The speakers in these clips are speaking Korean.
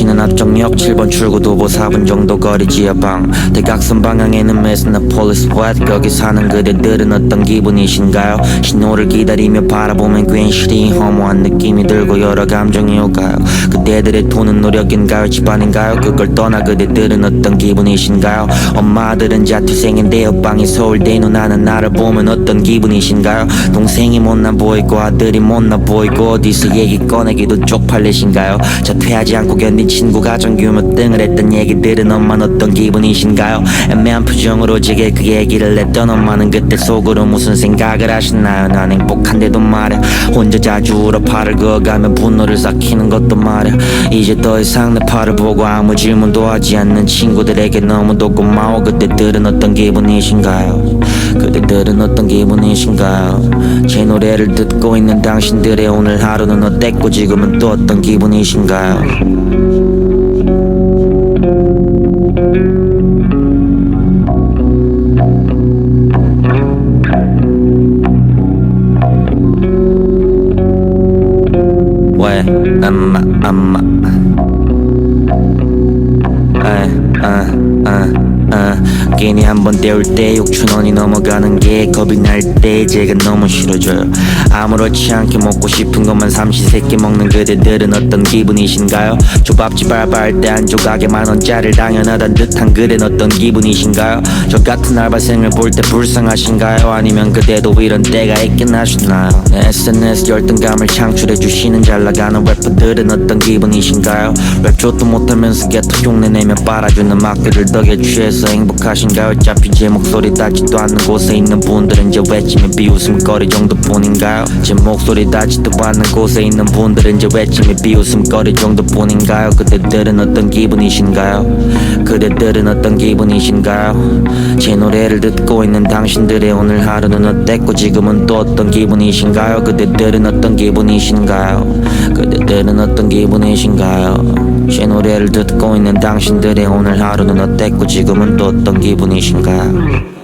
위치는 앞정역 7번 출구 도보 4분 정도 거리 지하방. 대각선 방향에는 메스나 폴리스 왓. 거기 사는 그대들은 어떤 기분이신가요? 신호를 기다리며 바라보면 괜시리 허무한 느낌이 들고 여러 감정이 오가요? 그대들의 돈은 노력인가요? 집안인가요? 그걸 떠나 그대들은 어떤 기분이신가요? 엄마들은 자퇴생인데 옆방이 서울대 누나는 나를 보면 어떤 기분이신가요? 동생이 못나 보이고 아들이 못나 보이고 어디서 얘기 꺼내기도 쪽팔리신가요? 자퇴하지 않고 견딘 친구 가정 규모 등을 했던 얘기들은 엄마는 어떤 기분이신가요? 애매한 표정으로 제게 그 얘기를 했던 엄마는 그때 속으로 무슨 생각을 하시나요? 난 행복한데도 말야 혼자 자주 울어 팔을 그어가며 분노를 삭히는 것도 말야 이제 더 이상 내 팔을 보고 아무 질문도 하지 않는 친구들에게 너무도 고마워. 그때들은 어떤 기분이신가요? 그대들은 어떤 기분이신가요? 제 노래를 듣고 있는 당신들의 오늘 하루는 어땠고 지금은 또 어떤 기분이신가요 왜엄 아아아. 괜히 한번 때울 때 6천원이 넘어가는 게 겁이 날 때 제가 너무 싫어져요. 아무렇지 않게 먹고 싶은 것만 삼시세끼 먹는 그대들은 어떤 기분이신가요? 조밥집 알바할 때 한 조각에 만원짜리를 당연하단 듯한 그댄 어떤 기분이신가요? 저 같은 알바생을 볼 때 불쌍하신가요? 아니면 그대도 이런 때가 있긴 하시나요? 내 SNS 열등감을 창출해 주시는 잘나가는 래퍼들은 어떤 기분이신가요? 랩 조도 못하면서 개토 흉내내며 빨아주는 막들을 덕에 취해서 행복하신가요 어차피 제 목소리 닿지도 않는 곳에 있는 분들은 제 외침의 비웃음거리 정도뿐인가요? 제 목소리 닿지도 않는 곳에 있는 분들은 제 외침의 비웃음거리 정도뿐인가요? 그대들은 어떤 기분이신가요? 그대들은 어떤 기분이신가요? 제 노래를 듣고 있는 당신들의 오늘 하루는 어땠고 지금은 또 어떤 기분이신가요? 그대들은 어떤 기분이신가요? 그대 들은 어떤 기분이신가요? 제 노래를 듣고 있는 당신들의 오늘 하루는 어땠고 지금은 또 어떤 기분이신가요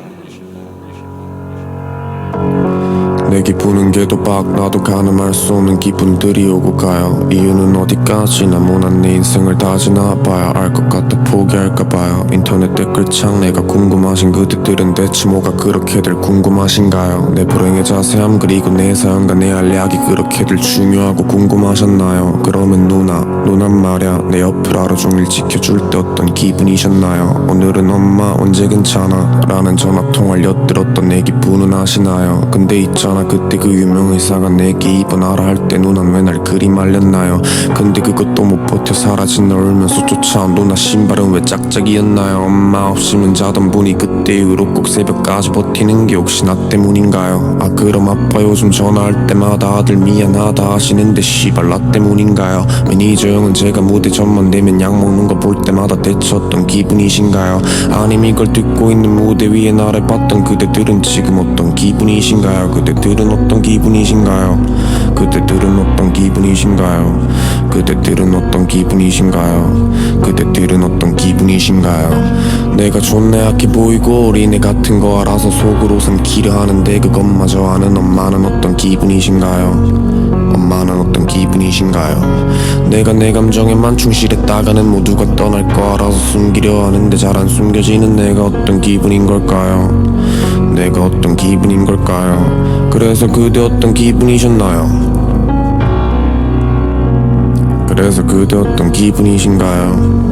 내 기분은 개도박 나도 가늠할 수 없는 기분들이 오고 가요. 이유는 어디까지나 모난 내 인생을 다 지나 봐야 알 것 같아 포기할까 봐요. 인터넷 댓글창 내가 궁금하신 그들은 대체 뭐가 그렇게들 궁금하신가요? 내 불행의 자세함 그리고 내 사연과 내 알약이 그렇게들 중요하고 궁금하셨나요? 그러면 누나 누난 말야 내 옆을 하루 종일 지켜줄 때 어떤 기분이셨나요? 오늘은 엄마 언제 괜찮아? 라는 전화통화를 엿들었던 내 기분은 아시나요? 근데 있잖아 그때 그 유명 의사가 내게 입원하라 할 때 누난 왜 날 그리 말렸나요? 근데 그것도 못 버텨 사라진 널 울면서 쫓아온 누나 신발은 왜 짝짝이었나요? 엄마 없이면 자던 분이 그때 이후로 꼭 새벽까지 버티는 게 혹시 나 때문인가요? 아 그럼 아빠 요즘 전화할 때마다 아들 미안하다 하시는데 씨발 나 때문인가요? 매니저 형은 제가 무대 전만 되면 약 먹는 거 볼 때마다 어떤 기분이신가요? 아님 이걸 듣고 있는 무대 위에 나를 봤던 그대들은 지금 어떤 기분이신가요? 그대들은 어떤 기분이신가요? 그대들은 어떤 기분이신가요? 그대들은 어떤 기분이신가요? 그대들은 어떤 기분이신가요? 내가 존나 약해 보이고 어린애 같은 거 알아서 속으로 삼키려 하는데 그것마저 아는 엄마는 어떤 기분이신가요 엄마는 어떤 기분이신가요? 내가 내 감정에만 충실했다가는 모두가 떠날 거 알아서 숨기려 하는데 잘 안 숨겨지는 내가 어떤 기분인 걸까요? 내가 어떤 기분인 걸까요? 그래서 그대 어떤 기분이셨나요? 그래서 그대 어떤 기분이신가요?